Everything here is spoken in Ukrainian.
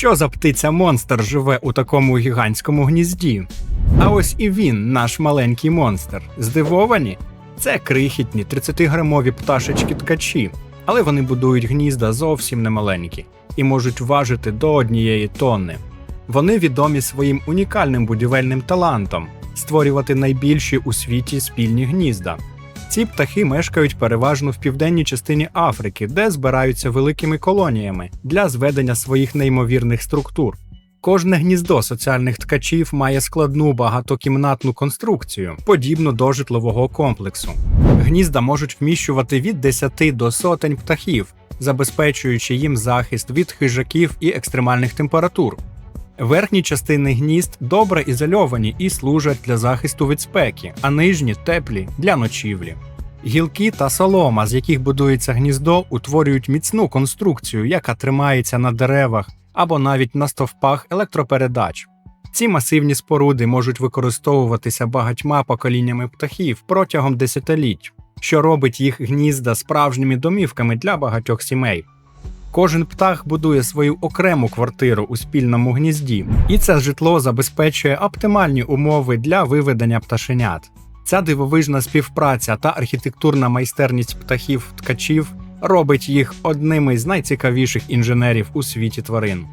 Що за птиця монстр живе у такому гігантському гнізді? А ось і він, наш маленький монстр. Здивовані? Це крихітні 30-грамові пташечки ткачі, але вони будують гнізда зовсім немаленькі і можуть важити до однієї тонни. Вони відомі своїм унікальним будівельним талантом створювати найбільші у світі спільні гнізда. Ці птахи мешкають переважно в південній частині Африки, де збираються великими колоніями для зведення своїх неймовірних структур. Кожне гніздо соціальних ткачів має складну багатокімнатну конструкцію, подібну до житлового комплексу. Гнізда можуть вміщувати від 10 до сотень птахів, забезпечуючи їм захист від хижаків і екстремальних температур. Верхні частини гнізд добре ізольовані і служать для захисту від спеки, а нижні теплі для ночівлі. Гілки та солома, з яких будується гніздо, утворюють міцну конструкцію, яка тримається на деревах або навіть на стовпах електропередач. Ці масивні споруди можуть використовуватися багатьма поколіннями птахів протягом десятиліть, що робить їх гнізда справжніми домівками для багатьох сімей. Кожен птах будує свою окрему квартиру у спільному гнізді, і це житло забезпечує оптимальні умови для виведення пташенят. Ця дивовижна співпраця та архітектурна майстерність птахів-ткачів робить їх одними з найцікавіших інженерів у світі тварин.